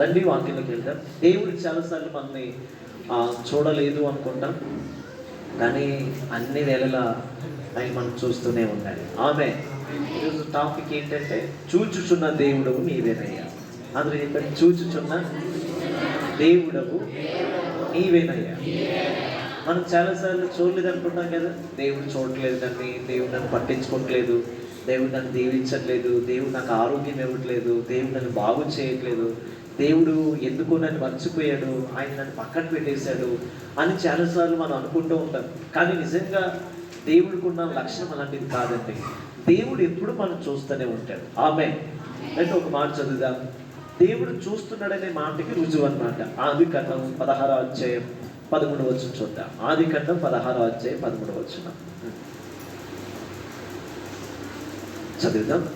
రండి వాక్యంలోకి వెళ్తాం దేవుడు చాలాసార్లు మనల్ని చూడలేదు అనుకుంటాం కానీ అన్ని నెలల ఆయన మనం చూస్తూనే ఉండాలి. ఆమె. ఈరోజు టాపిక్ ఏంటంటే చూచుచున్న దేవుడవు నీవేనయ్యా. అందులో చెప్పండి చూచుచున్న దేవుడవు నీవేనయ్యా. మనం చాలాసార్లు చూడలేదు అనుకుంటాం కదా దేవుడు చూడట్లేదు నన్ను దేవుడు నన్ను పట్టించుకోవట్లేదు దేవుడు నన్ను దీవించట్లేదు దేవుడు నాకు ఆరోగ్యం ఇవ్వట్లేదు దేవుడు నన్ను బాగు చేయట్లేదు దేవుడు ఎందుకు నన్ను మర్చిపోయాడు? ఆయన నన్ను పక్కన పెట్టేశాడు అని చాలాసార్లు మనం అనుకుంటూ ఉంటాం. కానీ నిజంగా దేవుడికి ఉన్న లక్షణం అలాంటిది కాదండి. దేవుడు ఎప్పుడు మనం చూస్తూనే ఉంటాడు. ఆమె అంటే ఒక మాట చదువుదాం. దేవుడు చూస్తున్నాడనే మాటకి రుజువు అనమాట ఆది కథం పదహారో అధ్యాయం పదమూడు వచ్చిన చూద్దాం. ఆది కథం పదహారో అధ్యాయం పదమూడు వచ్చిన చదువుదాం.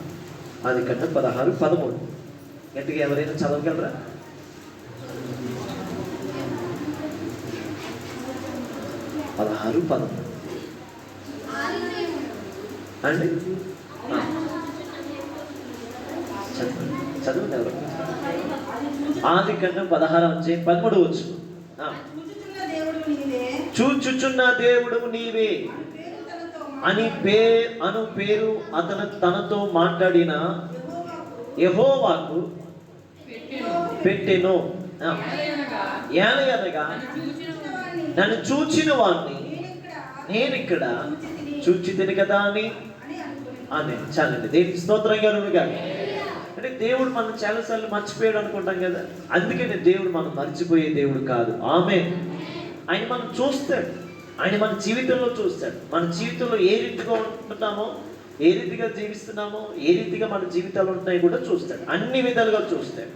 ఆది కథం పదహారు పదమూడు. గట్టిగా ఎవరైనా చదవగలరా? పదహారు పదమూడు అండి? చదవండి చదవండి. ఎవరు ఆది కండం పదహారం వచ్చే పదమూడు వచ్చు చూచుచున్న దేవుడు నీవే. అని పే అను పేరు అతను తనతో మాట్లాడిన యహోవాకు పెట్టెను. ఆ. ఏలయనగా నన్ను చూచిన వాణ్ణి. నేను ఇక్కడ చూచి తిని కదా అని? అని చాలండి. దేవుని స్తోత్రం గారు కానీ అంటే దేవుడు మనం చాలాసార్లు మర్చిపోయాడు అనుకుంటాం కదా. అందుకే దేవుడు మనం మర్చిపోయే దేవుడు కాదు. ఆమె ఆయన మనం చూస్తాడు. ఆయన మన జీవితంలో చూస్తాడు. మన జీవితంలో ఏ రీతిగా ఉంటున్నామో ఏ రీతిగా జీవిస్తున్నామో ఏ రీతిగా మన జీవితాలు ఉంటాయి కూడా చూస్తాడు. అన్ని విధాలుగా చూస్తాడు.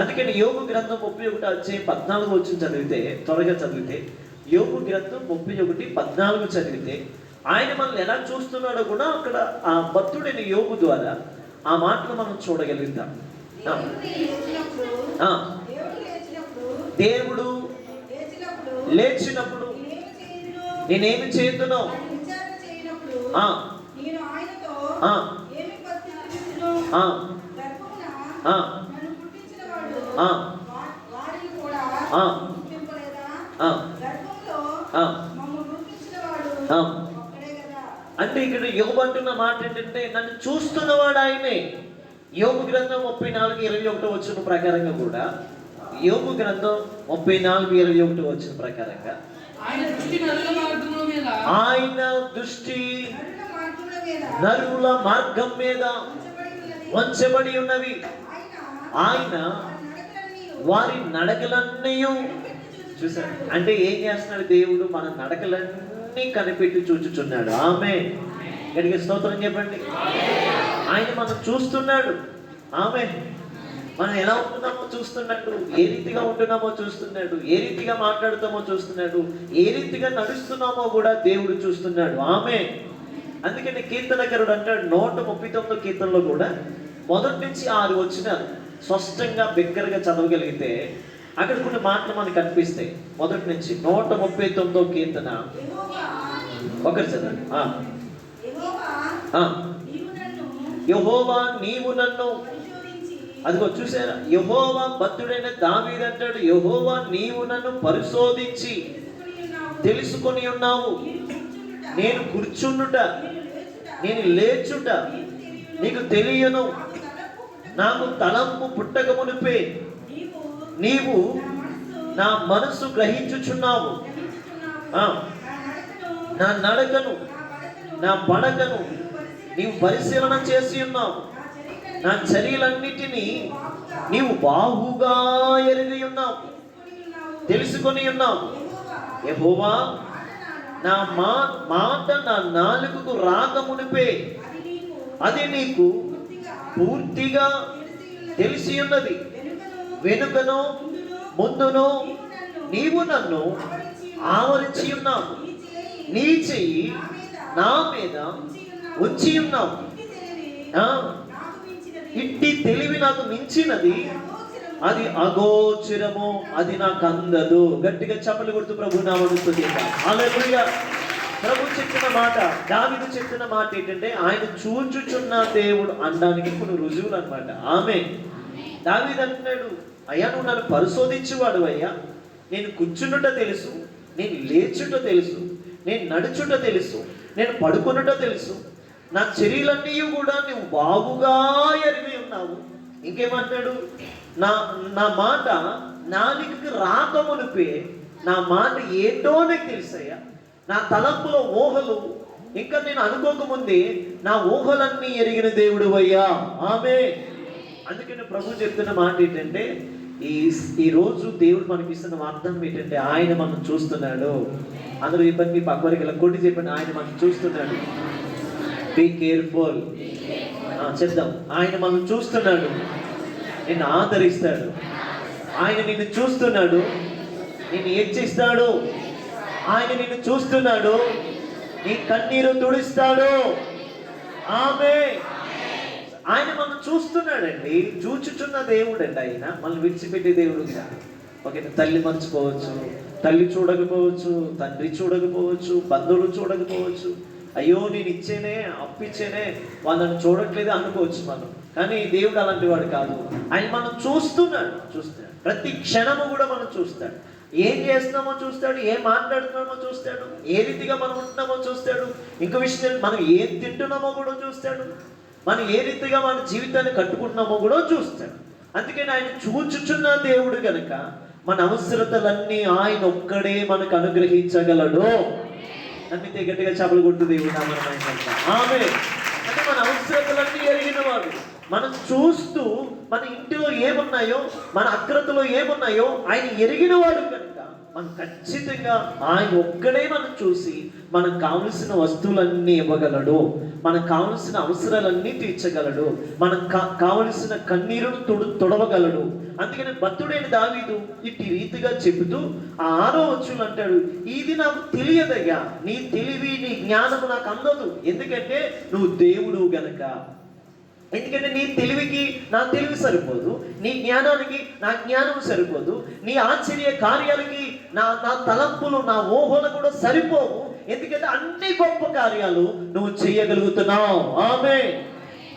అందుకని యోగు గ్రంథం ముప్పై ఒకటి వచ్చే పద్నాలుగు వచ్చి చదివితే త్వరగా చదివితే యోగు గ్రంథం ముప్పై ఒకటి పద్నాలుగు చదివితే ఆయన మనల్ని ఎలా చూస్తున్నాడో కూడా అక్కడ ఆ భక్తుడైన యోగు ద్వారా ఆ మాటలు మనం చూడగలుగుతాం. దేవుడు లేచినప్పుడు నేనేమి చేయుదును? అంటే ఇక్కడ యోగు అంటున్న మాట ఏంటంటే నన్ను చూస్తున్నవాడు ఆయనే. యోగు గ్రంథం ముప్పై నాలుగు ఇరవై ఒకటి వచ్చిన ప్రకారంగా కూడా యోగు గ్రంథం ముప్పై నాలుగు ఇరవై ఒకటి వచ్చిన ప్రకారంగా ఆయన దృష్టి నరుల మార్గం మీద. వంచబడి ఉన్నవి. ఆయన వారి నడకలన్నీ చూసారు? అంటే ఏం చేస్తున్నాడు దేవుడు? మన నడకలన్నీ కనిపెట్టి చూచుచున్నాడు. ఆమె గడికి స్తోత్రం చెప్పండి. ఆయన మనం చూస్తున్నాడు. ఆమె మనం ఎలా ఉంటున్నామో చూస్తున్నాడు. ఏ రీతిగా ఉంటున్నామో చూస్తున్నాడు. ఏ రీతిగా మాట్లాడుతామో చూస్తున్నాడు. ఏ రీతిగా నడుస్తున్నామో కూడా దేవుడు చూస్తున్నాడు. ఆమె అందుకని కీర్తనకరుడు అంటాడు నూట ముప్పై తొమ్మిదో కీర్తనలో కూడా మొదటి నుంచి ఆరు వచ్చిన స్పష్టంగా బిగ్గరగా చదవగలిగితే అక్కడ కొన్ని మాటలు మనకు కనిపిస్తాయి. మొదటి నుంచి నూట ముప్పై తొమ్మిదో కీర్తన. ఒకరు ఒకటి చదవండి. నీవు నన్ను అదిగో చూసారా? యహోవా భక్తుడైన దావీదు అంటాడు యహోవా నీవు నన్ను పరిశోధించి తెలుసుకొని ఉన్నావు. నేను కూర్చుండుట నేను లేచుట నీకు తెలియను. నాకు తలంపు పుట్టక మునిపే నీవు నా మనసు గ్రహించుచున్నావు. నా నడకను నా పడకను నీవు పరిశీలన చేసి ఉన్నావు. నా చర్యలన్నిటినీ బాగుగా నీవు బాహుగా ఎరిగి ఉన్నావు. తెలుసుకొని ఉన్నావు. తెలుసుకొని ఉన్నావు యెహోవా, యహోవా మాట నా మా మాట నా నాలుగుకు రాక మునిపే అది నీకు పూర్తిగా తెలిసి ఉన్నది. వెనుకను ముందును నీవు నన్ను ఆవరించి ఉన్నావు నీ చెయ్యి నా మీద ఉంచి ఉన్నావు. ఇట్టి తెలివి నాకు మించినది. అది అగోచరము అది నాకు అందదు గట్టిగా చప్పలు గుర్తు ప్రభు నామనుస్తుంది ప్రభు చెప్పిన మాట దావిడు చెప్పిన మాట ఏంటంటే ఆయన చూచుచున్న దేవుడు అనడానికి కొన్ని రుజువులు అనమాట ఆమె దావిది అంటున్నాడు అయ్యా నువ్వు నన్ను పరిశోధించేవాడు అయ్యా. నేను కూర్చున్నట తెలుసు నేను లేచుట తెలుసు నేను నడుచుట తెలుసు నేను పడుకున్నట తెలుసు. నా చర్యలన్నీ కూడా నువ్వు బాగుగా ఎరిగి ఉన్నావు. ఇంకేమంటాడు నా నా మాట నాలుగుకి రాకమునిపే నా మాట ఏంటో నీకు తెలుసయ్యా. నా తలంపుల ఊహలు ఇంకా నేను అనుకోకముందే నా ఊహలన్నీ ఎరిగిన దేవుడు అయ్యా ఆమె అందుకని ప్రభు చెప్తున్న మాట ఏంటంటే ఈ ఈ రోజు దేవుడు మనకి ఇస్తున్న వాగ్దానం ఏంటంటే ఆయన మనం చూస్తున్నాడు. అందరూ చెప్పండి మీ పక్కవరికి ఇలా కొట్టి చెప్పండి ఆయన మనం చూస్తున్నాడు. బీ కేర్ఫుల్ చెప్దాం. ఆయన మనం చూస్తున్నాడు. నిన్ను ఆదరిస్తాడు. ఆయన నిన్ను చూస్తున్నాడు. నిన్ను హెచ్చిస్తాడు. ఆయన నిన్ను చూస్తున్నాడు. నీ కన్నీరు తుడుస్తాడు. ఆమె ఆయన మనం చూస్తున్నాడండి. చూచుచున్న దేవుడు అండి ఆయన. మనం విడిచిపెట్టే దేవుడు కాదు ఓకే తల్లి మర్చిపోవచ్చు. తల్లి చూడకపోవచ్చు. తండ్రి చూడకపోవచ్చు. బంధువులు చూడకపోవచ్చు. అయ్యో నేను ఇచ్చేనే అప్పిచ్చేనే. వాళ్ళని చూడట్లేదు అనుకోవచ్చు మనం. కానీ దేవుడు అలాంటి వాడు కాదు. ఆయన మనం చూస్తున్నాడు చూస్తాడు. ప్రతి క్షణము కూడా మనం చూస్తాడు. ఏం చేస్తున్నామో చూస్తాడు ఏం మాట్లాడుతున్నామో చూస్తాడు ఏ రీతిగా మనం ఉంటున్నామో చూస్తాడు. ఇంకో విషయం మనం ఏం తింటున్నామో కూడా చూస్తాడు. మనం ఏ రీతిగా మన జీవితాన్ని కట్టుకుంటున్నామో కూడా చూస్తాడు. అందుకని ఆయన చూచుచున్న దేవుడు కనుక మన అవసరతలన్నీ ఆయన ఒక్కడే మనకు అనుగ్రహించగలడు. నమ్మితే గట్టిగా చేపలు కొట్టు దేవుడు ఆమె అంటే మన అవసరతలన్నీ మనం చూస్తూ మన ఇంటిలో ఏమున్నాయో మన అగ్రతలో ఏమున్నాయో ఆయన ఎరిగిన వాడు కనుక మనం ఖచ్చితంగా ఆయన ఒక్కడే మనం చూసి మనకు కావలసిన వస్తువులన్నీ ఇవ్వగలడు. మనకు కావలసిన అవసరాలన్నీ తీర్చగలడు. మనకు కా- కావలసిన కన్నీరును తుడు తొడవగలడు. అందుకని భక్తుడైన దావీదు ఇట్టి రీతిగా చెబుతూ ఆ ఆరో వచ్చులు అంటాడు ఇది నాకు తెలియదయ్యా. నీ తెలివి నీ జ్ఞానము నాకు అందదు. ఎందుకంటే నువ్వు దేవుడు గనక. ఎందుకంటే నీ తెలివికి నా తెలివి సరిపోదు నీ జ్ఞానానికి నా జ్ఞానం సరిపోదు నీ ఆశ్చర్య కార్యాలకి నా నా తలంపులు నా ఊహలు కూడా సరిపోవు. ఎందుకంటే అన్ని గొప్ప కార్యాలు నువ్వు చేయగలుగుతున్నావు. ఆమె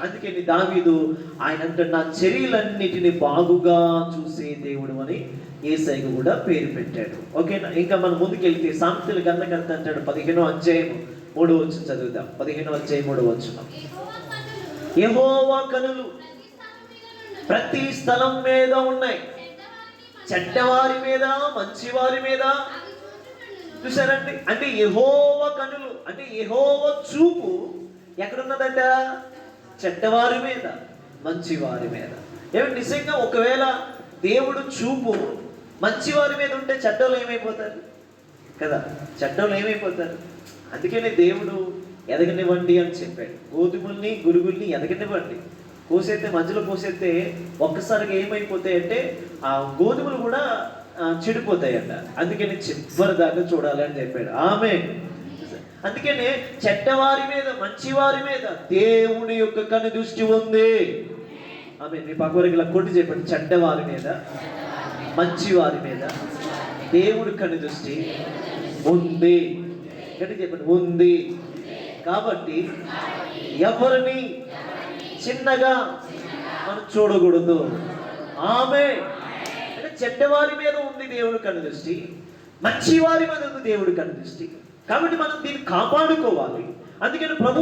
అందుకే నీ దావీదు ఆయన అంటే నా చర్యలన్నిటిని బాగుగా చూసే దేవుడు అని ఏసైకి కూడా పేరు పెట్టాడు. ఓకేనా? ఇంకా మనం ముందుకెళ్తే సామెతలు గంధకర్త అంటాడు పదిహేనో అధ్యాయం మూడో వచ్చి చదువుదాం. పదిహేనో అధ్యాయం మూడో వచ్చున్నాం యహోవా కనులు ప్రతి స్థలం మీద ఉన్నాయి. చెడ్డవారి మీద మంచివారి మీద. చూసారండి అంటే యహోవ కనులు అంటే యహోవ చూపు ఎక్కడున్నదంట? చెడ్డవారి మీద మంచివారి మీద. ఏమంటే నిజంగా ఒకవేళ దేవుడు చూపు మంచివారి మీద ఉంటే చెడ్డలు ఏమైపోతారు? కదా చెడ్డలు ఏమైపోతారు? అందుకనే దేవుడు ఎదగనివ్వండి అని చెప్పాడు. గోధుమల్ని గురుగుల్ని ఎదగనివ్వండి. కోసేస్తే మధ్యలో కోసేస్తే ఒక్కసారిగా ఏమైపోతాయి అంటే ఆ గోధుమలు కూడా చెడిపోతాయంట. అందుకని చివరి దాకా చూడాలని చెప్పాడు. ఆమె అందుకనే చెడ్డవారి మీద మంచివారి మీద దేవుని యొక్క కను దృష్టి ఉంది. ఆమె మీ పక్కవారికి ఇలా కొట్టి చెప్పండి. చెడ్డవారి మీద మంచివారి మీద దేవుడి కను దృష్టి ఉంది. గట్టి చెప్పండి. ఉంది. కాబట్టి ఎవరిని చిన్నగా మనం చూడకూడదు. ఆమె అంటే చెడ్డవారి మీద ఉంది దేవుడి కను దృష్టి మంచివారి మీద ఉంది దేవుడి కను దృష్టి. కాబట్టి మనం దీన్ని కాపాడుకోవాలి. అందుకని ప్రభు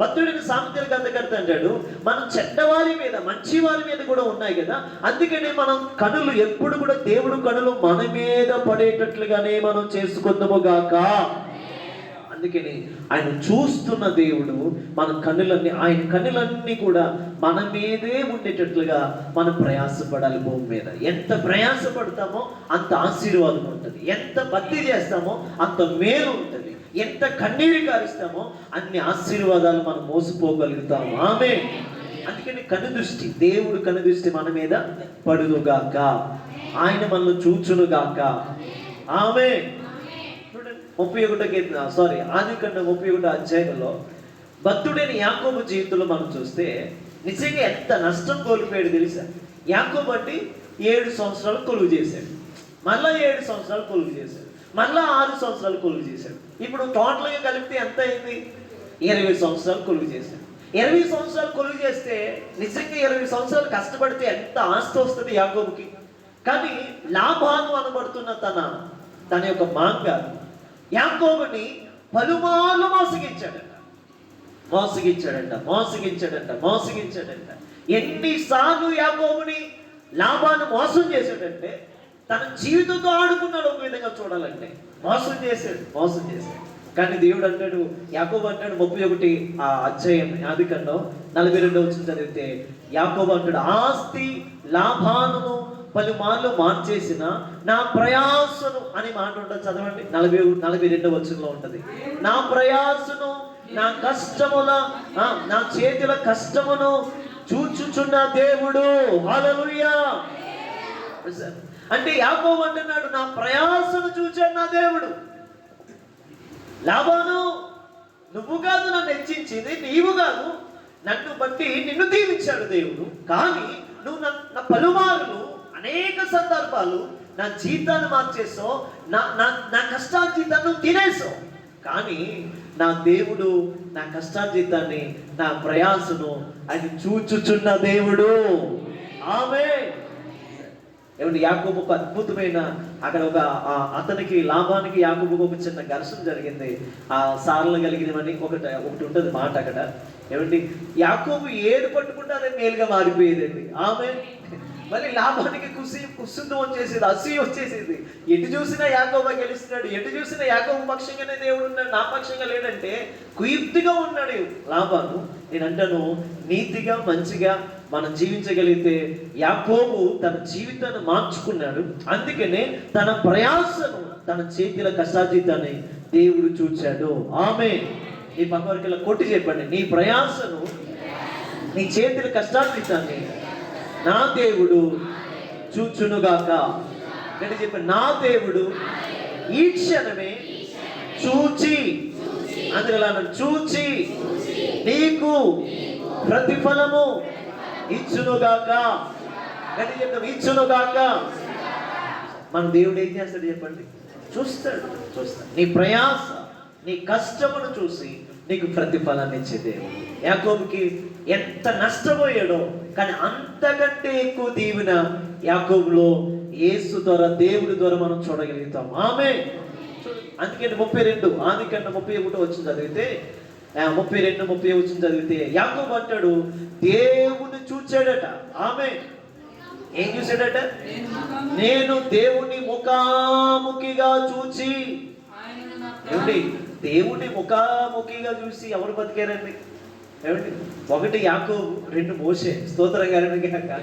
భక్తుడిని సామెతలు గంధకర్త అంటాడు మనం చెడ్డవారి మీద మంచి వారి మీద కూడా ఉన్నాయి కదా. అందుకని మనం కనులు ఎప్పుడు కూడా దేవుడు కనులు మన మీద పడేటట్లుగానే మనం చేసుకుందాము గాక. అందుకని ఆయన చూస్తున్న దేవుడు మన కన్నులన్నీ ఆయన కన్నులన్నీ కూడా మన మీదే ఉండేటట్లుగా మనం ప్రయాసపడాలి భూమి మీద. ఎంత ప్రయాసపడతామో అంత ఆశీర్వాదం ఉంటుంది. ఎంత భక్తి చేస్తామో అంత మేలు ఉంటుంది. ఎంత కన్నీరు కారుస్తామో అన్ని ఆశీర్వాదాలు మనం మోసపోగలుగుతాము ఆమె అందుకని కను దృష్టి దేవుడు కను దృష్టి మన మీద పడుదుగాక. ఆయన మనల్ని చూచునుగాక. ఆమె ముప్పై ఒకటో కీర్తన సారీ ఆది కండ ముప్పై ఒకటో అధ్యాయంలో భక్తుడైన యాకోబు జీవితంలో మనం చూస్తే నిజంగా ఎంత నష్టం కోల్పోయాడు తెలుసా? యాకోబు అంటే ఏడు సంవత్సరాలు కొలువు చేశాడు. మళ్ళా ఏడు సంవత్సరాలు కొలువు చేశాడు. మళ్ళా ఆరు సంవత్సరాలు కొలువు చేశాడు. ఇప్పుడు టోటల్గా కలిపితే ఎంత అయింది? ఇరవై సంవత్సరాలు కొలువు చేశాడు. ఇరవై సంవత్సరాలు కొలువు చేస్తే నిజంగా ఇరవై సంవత్సరాలు కష్టపడితే ఎంత ఆస్తి వస్తుంది యాకోబుకి? కానీ లాభాను అనబడుతున్న తన తన యొక్క మాంగ యాకోబుని పలుమార్లు మోసగించాడంట మోసగించాడంట మోసగించాడంట మోసగించాడంట. ఎన్నిసార్లు యాకోబుని లాభాన్ని మోసం చేశాడంటే తన జీవితంతో ఆడుకున్నాడు ఒక విధంగా చూడాలంటే. మోసం చేశాడు మోసం చేశాడు. కానీ దేవుడు అంటాడు యాకోబు అంటాడు ముప్పై ఒకటి ఆ అధ్యాయం ఆదికంలో నలభై రెండో వచ్చిన చదివితే యాకోబు అంటాడు ఆస్తి లాభాలను పలుమార్లు మార్చేసిన నా ప్రయాసను అని మాట ఉంటుంది. చదవండి. నలభై నలభై రెండో వచ్చంలో ఉంటది. నా ప్రయాసను నా కష్టముల నా చేతుల కష్టమును చూచుచున్న దేవుడు. హల్లెలూయా. అంటే యాకోబు అంటున్నాడు నా ప్రయాసను చూచాడు నా దేవుడు. లాభాను నువ్వు కాదు నన్ను హెచ్చించింది నీవు కాదు. నన్ను బట్టి నిన్ను దీవించాడు దేవుడు. కానీ నువ్వు నా నా పలుమార్లు అనేక సందర్భాలు నా జీతాన్ని మార్చేసో నా నా నా కష్టార్జితాన్ని తినేసో. కానీ నా దేవుడు నా కష్టార్జితాన్ని నా ప్రయాసను అది చూచుచున్న దేవుడు. ఆమె ఏమంటే యాకోబు ఒక అద్భుతమైన అక్కడ ఒక అతనికి లాభానికి యాకోబుకు ఒక చిన్న ఘర్షణ జరిగింది. ఆ సార్లు కలిగినవని ఒకటి ఒకటి ఉంటుంది మాట అక్కడ. ఏమండి యాకోబు ఏడు పట్టుకుంటే అదే మేలుగా మారిపోయేదండి. ఆమె మళ్ళీ లాభానికి కుసి కుసుందు వచ్చేసేది అసూయ వచ్చేసేది. ఎటు చూసినా యాకోబ గెలుస్తున్నాడు ఎటు చూసినా యాకోబ పక్షంగానే దేవుడు ఉన్నాడు నా పక్షంగా లేడంటే కుయుక్తిగా ఉన్నాడు లాభాను. నేను అంటాను నీతిగా మంచిగా మనం జీవించగలిగితే యాకోబు తన జీవితాన్ని మార్చుకున్నాడు. అందుకనే తన ప్రయాసను తన చేతుల కష్టాజీతాన్ని దేవుడు చూచాడు. ఆమె నీ పక్కవరికి కొట్టి చెప్పండి నీ ప్రయాసను నీ చేతుల కష్టాజీతాన్ని నా దేవుడు చూచునుగాక. నేను చెప్పాను నా దేవుడు ఈ క్షణమే చూచి అందులో చూచి నీకు ప్రతిఫలము ఇచ్చునుగాక. గట్టి చెప్తాం ఇచ్చునుగాక. మన దేవుడు ఏం చేస్తాడు చెప్పండి? చూస్తాడు చూస్తాడు. నీ ప్రయాస నీ కష్టమును చూసి నీకు ప్రతిఫలాన్ని ఇచ్చే దేవుడు. యాకోబుకి ఎంత నష్టపోయాడో కానీ అంతకంటే ఎక్కువ దీవెన యాకోబులో యేసు ద్వారా దేవుడి ద్వారా మనం చూడగలుగుతాం. ఆమె అందుకని ముప్పై రెండు ఆది కన్నా ముప్పై ఒకటి వచ్చింది చదివితే ముప్పై రెండు ముప్పై వచ్చింది చదివితే యాకోబు అంటాడు దేవుని చూచాడట. ఆమె ఏం చూశాడట? నేను దేవుని ముఖాముఖిగా చూచి ఏమిటి? దేవుని ముఖాముఖిగా చూసి ఎవరు బతికారండి? ఏమండి? ఒకటి యాకో రెండు మోసే స్తోత్రం గారిని కాక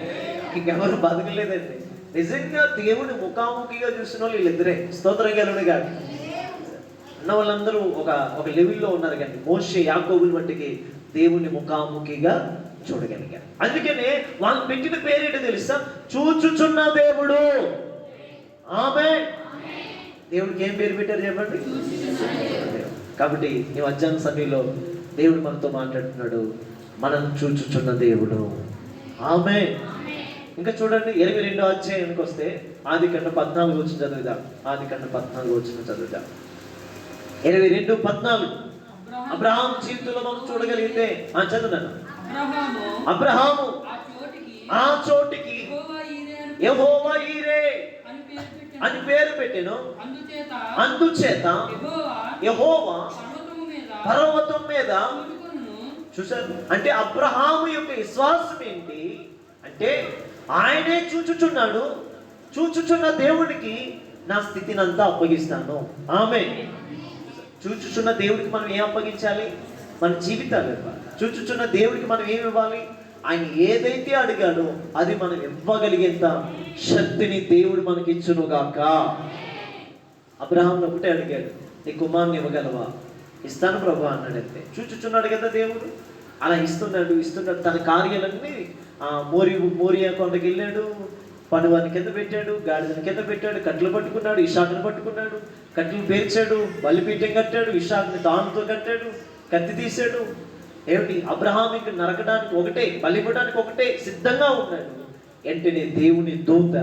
ఇంకెవరు బతకలేదండి. నిజంగా దేవుని ముఖాముఖిగా చూసిన వాళ్ళు వీళ్ళిద్దరే. స్తోత్రం గారిని కాక ఉన్న వాళ్ళందరూ ఒక ఒక లెవెల్లో ఉన్నారు కానీ మోసే యాకోబుని మట్టికి దేవుని ముఖాముఖిగా చూడగలిగారు. అందుకనే వాళ్ళు పెట్టిన పేరేంటో తెలుసా? చూచుచున్న దేవుడు. ఆమె దేవుడికి ఏం పేరు పెట్టారు చెప్పండి? కాబట్టి ఈ మధ్యాహ్న సమయంలో దేవుడు మనతో మాట్లాడుతున్నాడు. మనం చూచుచున్న దేవుడు. ఆమె ఇంకా చూడండి ఇరవై రెండో అధ్యాయానికి వస్తే ఆది కంట పద్నాలుగు వచ్చిన చదువుదాం? ఆది కంట పద్నాలుగు వచ్చిన చదువుదాం? ఇరవై రెండు పద్నాలుగు. అబ్రహాం జీవితంలో మనం చూడగలిగితే ఆ చదువున్నాను అబ్రహాము అబ్రహాము ఆ చోటికి ఆ చోటికి యెహోవా ఈరే. అని పేరు పెట్టెను. అందుచేత యెహోవా పర్వతం మీద. చూసారు అంటే అబ్రహాము యొక్క విశ్వాసం ఏంటి? అంటే ఆయనే చూచుచున్నాడు. చూచుచున్న దేవుడికి నా స్థితిని అంతా అప్పగిస్తాను. ఆమె చూచుచున్న దేవుడికి మనం ఏం అప్పగించాలి? మన జీవితాలు ఇవ్వాలి. చూచుచున్న దేవుడికి మనం ఏమి ఇవ్వాలి? ఆయన ఏదైతే అడిగాడో అది మనం ఇవ్వగలిగేంత శక్తిని దేవుడు మనకి ఇచ్చునుగాక అబ్రహాం ఒకటే అడిగాడు నీ కుమార్ని ఇవ్వగలవా? ఇస్తాను ప్రభు అన్నాడంతే. చూచుచున్నాడు కదా దేవుడు? అలా ఇస్తున్నాడు ఇస్తున్నాడు. తన కార్యాలన్నీ ఆ, మోరి మోరియా కొండకి వెళ్ళాడు పనువాని కింద పెట్టాడు గాడిదని కింద పెట్టాడు కట్టెలు పట్టుకున్నాడు ఇషాకుని పట్టుకున్నాడు కట్టెలు పేర్చాడు బలిపీఠం కట్టాడు ఇషాకుని దానితో కట్టాడు కత్తి తీశాడు. ఏమిటి? అబ్రహామికి నరకడానికి ఒకటే బలిపడానికి ఒకటే సిద్ధంగా ఉన్నాడు. వెంటనే దేవుని దూత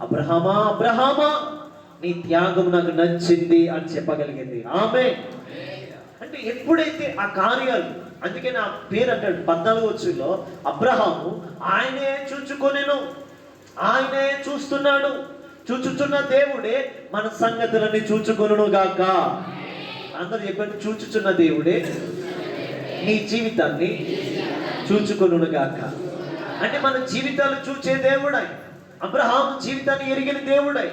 అబ్రహమా అబ్రహమా నీ త్యాగం నాకు నచ్చింది అని చెప్పగలిగింది. ఆమె అంటే ఎప్పుడైతే ఆ కార్యాలు అందుకే నా పేరు అంటాడు పద్నాలుగు వచ్చులో అబ్రహాము ఆయనే చూచుకొనేను ఆయనే చూస్తున్నాడు చూచుచున్న దేవుడే మన సంగతులన్నీ చూచుకొను గాక. అందరు చెప్పండి చూచుచున్న దేవుడే నీ జీవితాన్ని చూచుకొను గాక. అంటే మన జీవితాలు చూచే దేవుడై. అబ్రహాం జీవితాన్ని ఎరిగిన దేవుడై.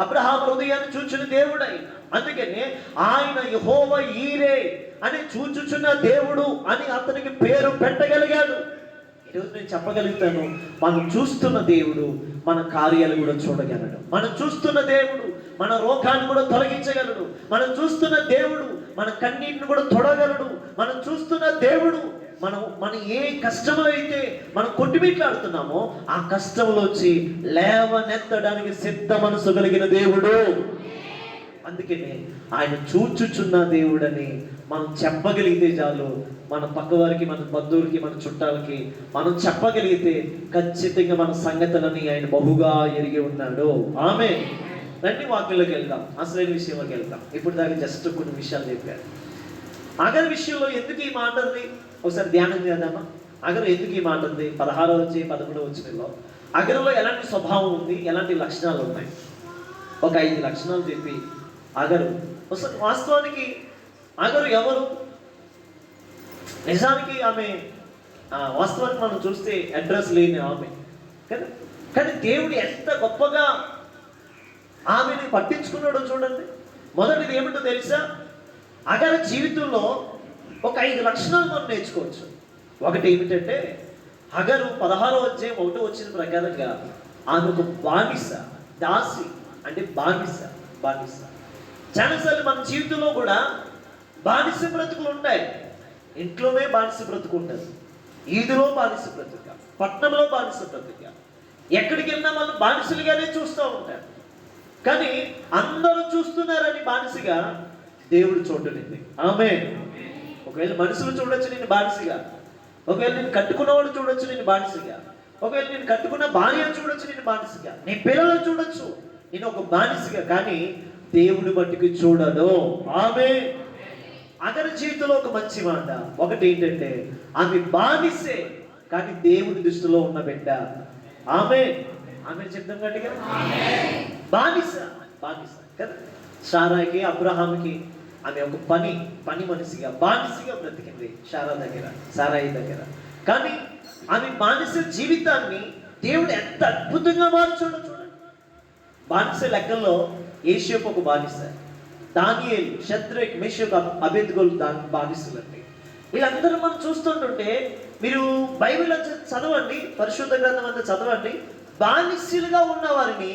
అబ్రహాం హృదయాన్ని చూచిన దేవుడై. అందుకనే ఆయన యహోవ ఈరే అని చూచుచున్న దేవుడు అని అతనికి పేరు పెట్టగలిగాడు. ఈరోజు నేను చెప్పగలుగుతాను మనం చూస్తున్న దేవుడు మన కార్యాలు కూడా చూడగలడు. మనం చూస్తున్న దేవుడు మన రోగాన్ని కూడా తొలగించగలడు. మనం చూస్తున్న దేవుడు మన కన్నీటిని కూడా తొడగలడు. మనం చూస్తున్న దేవుడు మనం మన ఏ కష్టంలో అయితే మనం కొట్టుమిట్లాడుతున్నామో ఆ కష్టంలోంచి లేవనెత్తడానికి సిద్ధ మనసు కలిగిన దేవుడు. అందుకనే ఆయన చూచుచున్న దేవుడని మనం చెప్పగలిగితే చాలు. మన పక్కవారికి మన బంధువులకి మన చుట్టాలకి మనం చెప్పగలిగితే ఖచ్చితంగా మన సంగతులని ఆయన బహుగా ఎరిగి ఉన్నాడు. ఆమె రండి వాక్యంలోకి వెళ్దాం. అసలైన విషయంలోకి వెళ్దాం. ఇప్పుడు దాకా జస్ట్ కొన్ని విషయాలు చెప్పారు. అగర్ విషయంలో ఎందుకు ఈ మాట ఉంది? ఒకసారి ధ్యానం చేద్దామా? అగరు ఎందుకు ఈ మాట ఉంది? పదహారో వచ్చి పదమూడో వచ్చినలో అగరులో ఎలాంటి స్వభావం ఉంది? ఎలాంటి లక్షణాలు ఉన్నాయి? ఒక ఐదు లక్షణాలు చెప్పి అగరు. అసలు వాస్తవానికి అగరు ఎవరు? నిజానికి ఆమె వాస్తవానికి మనం చూస్తే అడ్రస్ లేని ఆమె. కదా? కానీ దేవుడు ఎంత గొప్పగా ఆమెని పట్టించుకున్నాడో చూడండి. మొదటిది ఏమిటో తెలుసా? అగర జీవితంలో ఒక ఐదు లక్షణాలు మనం నేర్చుకోవచ్చు. ఒకటి ఏమిటంటే అగరు పదహారో వచ్చే ఒకటో వచ్చిన ప్రకారంగా ఆమె ఒక బానిస దాసి అంటే బానిస బానిస. చాలాసార్లు మన జీవితంలో కూడా బానిస బ్రతుకులు ఉంటాయి. ఇంట్లోనే బానిస బ్రతుకు ఉంటుంది. ఈదులో బానిస బ్రతుక పట్నంలో బానిస బ్రతుక. ఎక్కడికి వెళ్ళినా మనం బానిసలుగానే చూస్తూ ఉంటారు కానీ అందరూ చూస్తున్నారని బానిసగా దేవుడు చూడలేదు ఆమె ఒకవేళ మనుషులు చూడొచ్చు నేను బానిసగా. ఒకవేళ నేను కట్టుకున్నవాడు చూడొచ్చు నేను బానిసగా. ఒకవేళ నేను కట్టుకున్న భార్య చూడొచ్చు నేను బానిసగా. నీ పిల్లలు చూడొచ్చు నేను ఒక బానిసగా. కానీ దేవుడి మట్టుకు చూడను ఆమె అతని జీవితంలో ఒక మంచి మాట. ఒకటి ఏంటంటే ఆమె బానిసే కానీ దేవుడి దృష్టిలో ఉన్న బిడ్డ. ఆమె ఆమె చెప్తాం గట్టిగా. బానిస. బానిస. కదా? సారాకి అబ్రహాంకి ఆమె ఒక పని పని మనిషిగా బానిసగా బ్రతికింది శారా దగ్గర సారాయి దగ్గర. కానీ ఆమె బానిస జీవితాన్ని దేవుడు ఎంత అద్భుతంగా మార్చాడో చూడండి. బానిస లెక్కల్లో ఏషియపు ఒక బానిస దానియేలు శత్రుక్ మిషక్ అభేద్గోలు దాని బానిసలండి. వీళ్ళందరూ మనం చూస్తుంటుంటే మీరు బైబిల్ చదవండి పరిశుద్ధ గ్రంథం అంతా చదవండి బానిసలుగా ఉన్న వారిని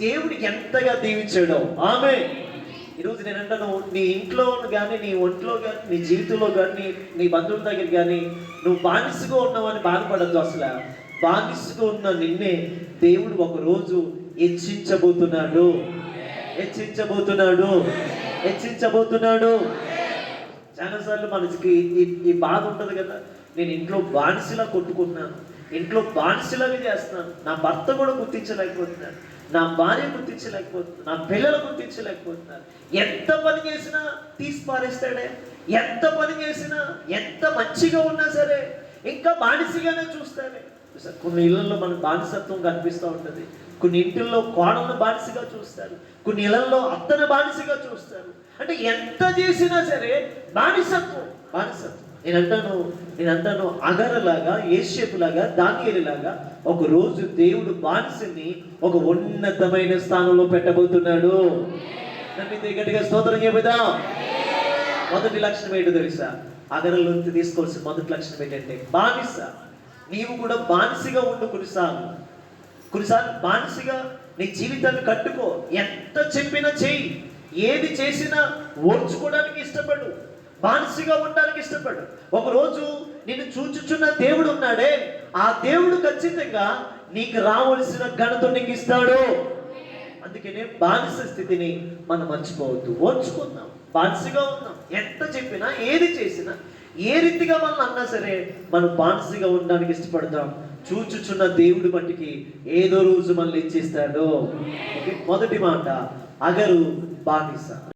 దేవుడు ఎంతగా దీవించాడో. ఆమె ఈరోజు నేను అంటాను నీ ఇంట్లో కానీ నీ ఒంట్లో కానీ నీ జీవితంలో కానీ నీ బంధువుల దగ్గర కానీ నువ్వు బానిసగా ఉన్నావని బాధపడద్దు అసలు. బానిసగా ఉన్న నిన్నే దేవుడు ఒకరోజు హెచ్చించబోతున్నాడు. హెచ్చించబోతున్నాడు. హెచ్చించబోతున్నాడు. చాలాసార్లు మనకి ఈ ఈ బాధ ఉంటుంది కదా. నేను ఇంట్లో బానిసలా కొట్టుకుంటున్నాను. ఇంట్లో బానిసలాగా చేస్తున్నాను. నా భర్త కూడా గుర్తించలేకపోతున్నాను నా భార్య గుర్తించలేకపోతున్నారు నా పిల్లలు గుర్తించలేకపోతున్నారు ఎంత పని చేసినా తీసి పారేస్తాడే ఎంత పని చేసినా ఎంత మంచిగా ఉన్నా సరే ఇంకా బానిసగానే చూస్తాడే. కొన్ని ఇళ్ళలో మన బానిసత్వం కనిపిస్తూ ఉంటుంది. కొన్ని ఇంటిల్లో కోడలను బానిసగా చూస్తారు. కొన్ని ఇళ్ళలో అత్తను బానిసగా చూస్తారు. అంటే ఎంత చేసినా సరే బానిసత్వం బానిసత్వం. నేను అంటాను నేను అంటాను అగరలాగా ఏషియపులాగా దానియలాగా ఒక రోజు దేవుడు బానిసని ఒక ఉన్నతమైన స్థానంలో పెట్టబోతున్నాడు. నమ్మితే గట్టిగా స్తోత్రం చెబుదాం. మొదటి లక్షణం ఏంటో తెలుసా? అగరలోంచి తీసుకోవాల్సిన మొదటి లక్షణం ఏంటంటే బానిస. నీవు కూడా బానిసగా ఉండు కొన్నిసార్లు. కొన్నిసార్లు బానిసగా నీ జీవితాన్ని కట్టుకో. ఎంత చెప్పినా చెయ్యి. ఏది చేసినా ఓర్చుకోవడానికి ఇష్టపడు. బానిసగా ఉండడానికి ఇష్టపడు. ఒకరోజు నిన్ను చూచుచున్న దేవుడు ఉన్నాడే. ఆ దేవుడు ఖచ్చితంగా నీకు రావలసిన ఘనత నీకు ఇస్తాడు. అందుకనే బానిస స్థితిని మనం మర్చిపోవద్దు. ఓర్చుకుందాం. బానిసగా ఉన్నాం. ఎంత చెప్పినా ఏది చేసినా ఏ రీతిగా మనం అన్నా సరే మనం బానిసగా ఉండడానికి ఇష్టపడతాం. చూచుచున్న దేవుడి మట్టికి ఏదో రోజు మనల్ని ఇచ్చేస్తాడు. మొదటి మాట. అగరు బానిస.